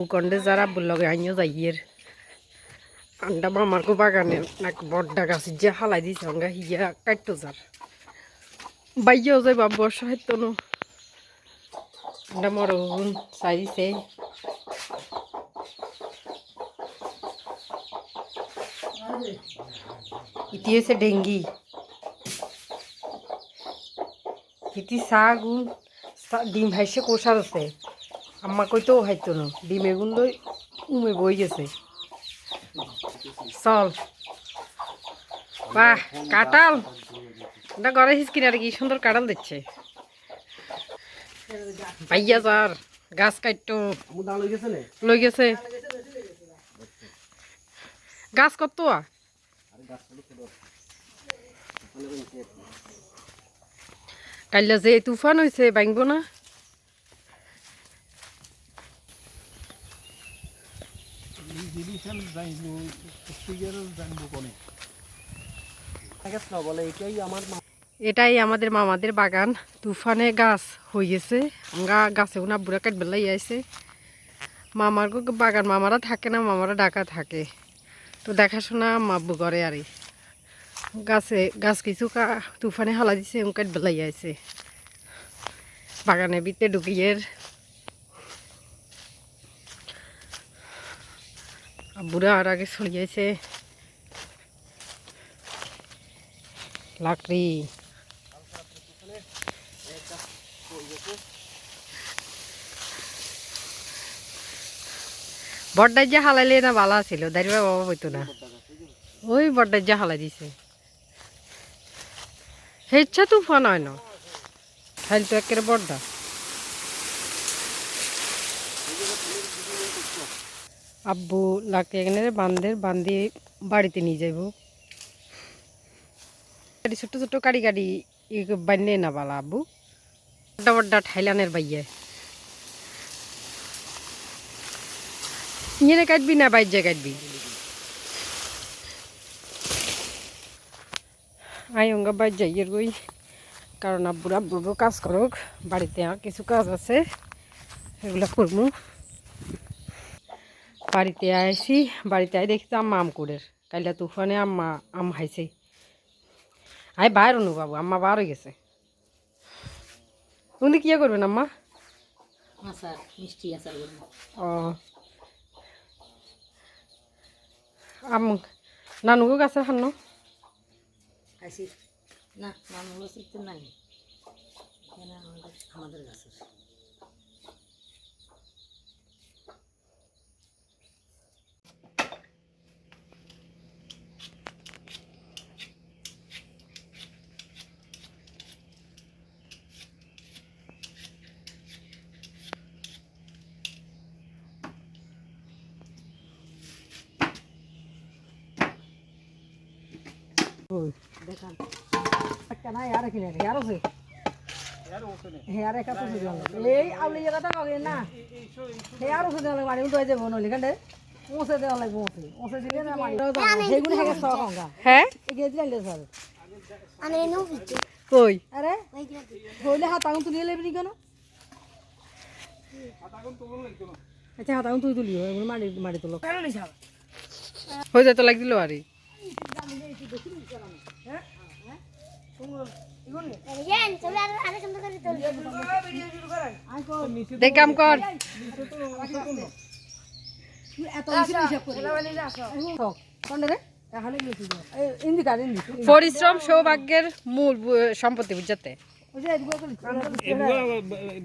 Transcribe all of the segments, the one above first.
ভূখণ্ডে যারা লগে আইনিও যাইয়ের। আন্ডা মামার কো বাগানে নাক বড্ডা গাছ যে হালাই দিছে অঙ্গা হিয়া কাটতো যার। বাইয়াও যাই বাবা বর্ষা হইতো নো। আন্ডা মরগুন চাইছে ইতি হয়েছে ডেঙ্গি। ইতি চা- ডিম হাইছে কোষার আছে। আম্মা কইতেও হাইতো না ডিম এগুন উমে বই গেছে। চল। বাহ কাটাল এটা ঘরে হিসকিন আর কি সুন্দর কাটাল দিচ্ছে। পাইয়া যার, গাছ কাটতো। লই গেছে। গাছ কত? আ? কাইলে যে তুফান হয়েছে ভাঙব না? এটাই আমাদের মামাদের বাগান। তুফানে গাছ হয়েছে আমরা গাছে উনা বুড়া কাট বেলাই আইছে। মামার বাগান মামারা থাকে না মামারা ডাকা থাকে। তো দেখাশোনা মাব্বু করে আর। গাছে গাছ কিছু কা- তুফানে হালা দিছে উনকাট বেলাই আইছে। বাগানের বিতে ঢুকিয়ে বুড়া আর আগে ছড়িয়েছে লাকড়ি। বড্ডার যে হালাইলে না ভালো ছিল দাঁড়িয়ে বাবা হইতো না। ওই বড্ডার যে হালাই দিছে। হেচ্ছা তুফান হয় না। খাইল তো একেবারে বড্ডা আব্বু লাকড়ি এখানে বান্ধের বান্ধি বাড়িতে নিয়ে যাইব। গাড়ি ছোট ছোট কাড়ি গাড়ি বান্যে না বালা আব্বু। বড্ডা বড্ডা ঠাইলানের বাইয়ে। ইয়ে কাটবি না, বাইরে কাটবি আই অঙ্গা, বাইর যাইয়ের গই কারণ আব্বুর আব্বুরও কাজ করুক, বাড়িতে কিছু কাজ আছে, এগুলো করব বাড়িতে আইসি বাড়িতে আই দেখি তো আম্মা আম কুড়ের কাইলা তুফানে আম্মা আম হাইছে আই বাইর অনু বাবু আম্মা বার হয়ে গেছে। উনি কি করবেন আম্মা? আচার মিষ্টি আচার ও। আম নানুগো গাছের হান্ন না গাছের নাই। আমাদের গাছের। দেখান। একটা না ইয়ার কিনে ইয়ার আছে? তো এই আউলি জায়গাটা কাগে না হেয়ার ওষুধ দেওয়া লাগবে মারি উঠে যাব নলি কান্ডে পৌঁছে দেওয়া লাগবে পৌঁছে পৌঁছে দিলে না মারি সেগুলো হেগে সব গঙ্গা হ্যাঁ? এগিয়ে দিলে স্যার। কই? আরে? ধরলে হাত আগুন তুলিয়ে লেবি নি কেন? আচ্ছা হাত আগুন তুই তুলিও এগুলো মারি মারি তুলো হয়ে যেত লাগ দিল আরে কাম কর। পরিশ্রম সৌভাগ্যের মূল সম্পত্তি বুঝতে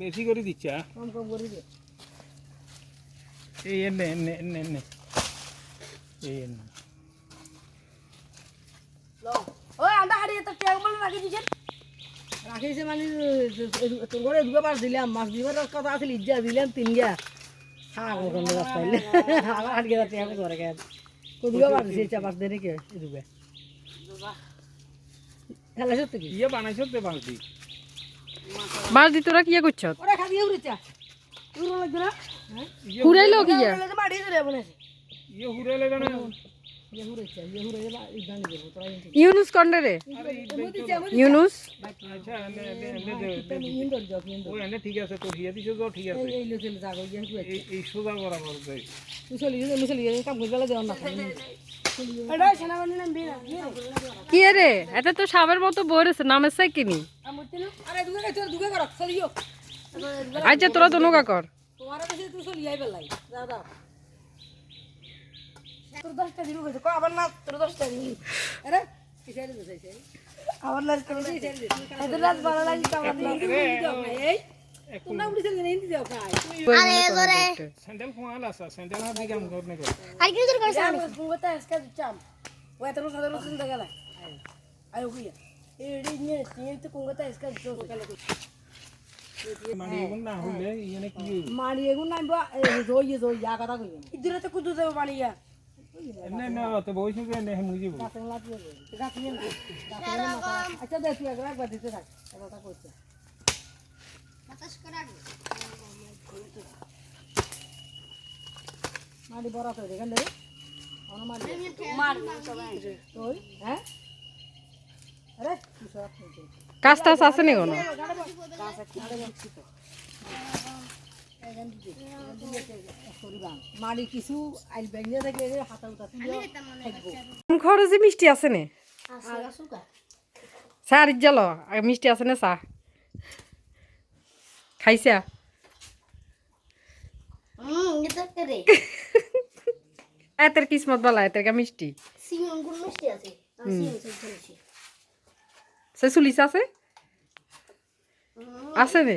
বেশি করে দিচ্ছে এই এনে এনে এনে এই এনে ওই আন্ডা হাড়ি তো টেক বলে রাখি দিছেন? রাখিছে মানে তোর ঘরে দুটো মাছ দিলাম মাছ দিবার কথা আছিল ইজ্জা দিলাম তিন কোন আবার করে গেল দিছে চা দেরে কে কি? ইয়ে বানাইছো তো বাংলাদেশ মাছ দি তোরা কি করছ? ওরা খাদি উড়িচা উড়ো লাগবে না? কি ইয়া? মাটি ধরে বলেছে হুড়ালে কেন ইউনুস কন্ডে রে ইউনুস? ঠিক আছে তো কি রে? এটা তো সাবের মতো বইরেছে নামের সাই কিনি কর আচ্ছা তোরা কর। তোমার কাছে তুই চলি আই বেলাই দাও দাও তোর দশটা দিন হয়েছে আবার না তোর দশটা দিন আরে আবার লাজ করে এদের লাজ ভালো লাগে দিয়ে এই। মানে এগুন না হইলে ইয়েনে এগুন নাই বা জই জই কথা কই ইদুরে তো কুদু দেব মারি এনে না তো আচ্ছা দে তুই একবার একবার দিতে থাক। কথা কইছে মারি বড় তো দেখেন দে অন মারি তুই হ্যাঁ আরে তুই সব কাজ টাজ আছে নি কোনো? খরচে মিষ্টি আছে নে? চাহ জাল মিষ্টি আছে নে চাহ খাইছা? এতের কিসমত বালা এতের কা মিষ্টি। সে চুলিস আছে? আছে নে?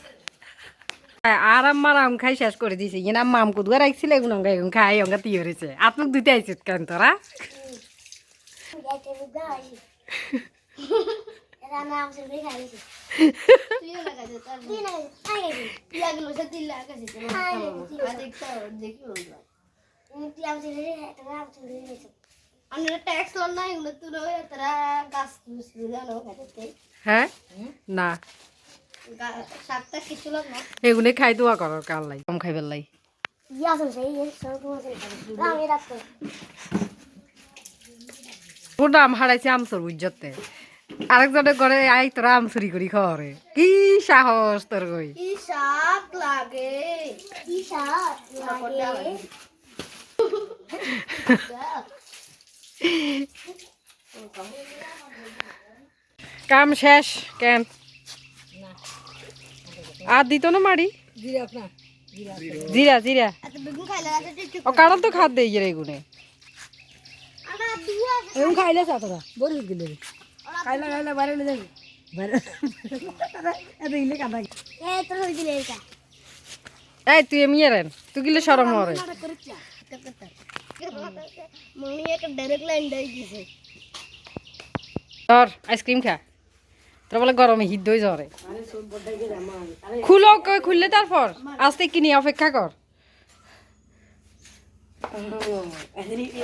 আর আমার আম খাই শেষ করে দিছে। ইয়ে না মাম কুদুয়া রাখছিল এগুন অঙ্গা এগুন খাই অঙ্গা তিয়ে হয়েছে আত্মক দুইতে আইছিস কেন তোরা? হ্যাঁ? না। সাতটা কিছু লোক না? এগুনে খাই দোয়া কর কাল লাই? কম খাইবার লাই। ইয়া রাখতে ওটা আম হারাইছে আম চোর বুঝতে আরেকজনের ঘরে আই তোরা আম চুরি করি খাওয়ারে কি সাহস তোর কই? কি সাপ লাগে। কি সাপ লাগে। কাম শেষ কেন? আর দিত না মারি জিরা জিরা ও কারণ তো খাদ দেই রে দুয়া এরকম খাইলে সাতটা বড় গেলে খাইলে খাইলে বাইরে নিয়ে যাবি এই তুই এমনি রেন তুই গিলে সরম হরে ধর আইসক্রিম খা তোর বলে গরমে হিট হয়ে জ্বরে খুলো খুললে তারপর? আস্তে কিনি অপেক্ষা কর।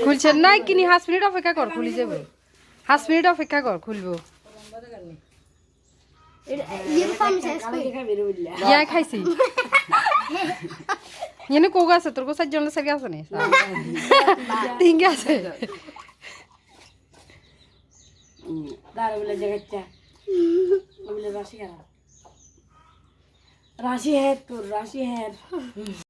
খুলছে নাই কিনি হাঁস মিনিট অপেক্ষা কর, খুলি যাবে। হাঁস মিনিট অপেক্ষা কর, খুলবো। ইয়ে খাইছি। এনে কোক আছে? তোর কোসার জন্য সেগে আছে নি? তিন আছে। দাঁড়া বলে জায়গাটা বলে রাশি রাশি হ্যাঁ তোর রাশি হ্যাঁ।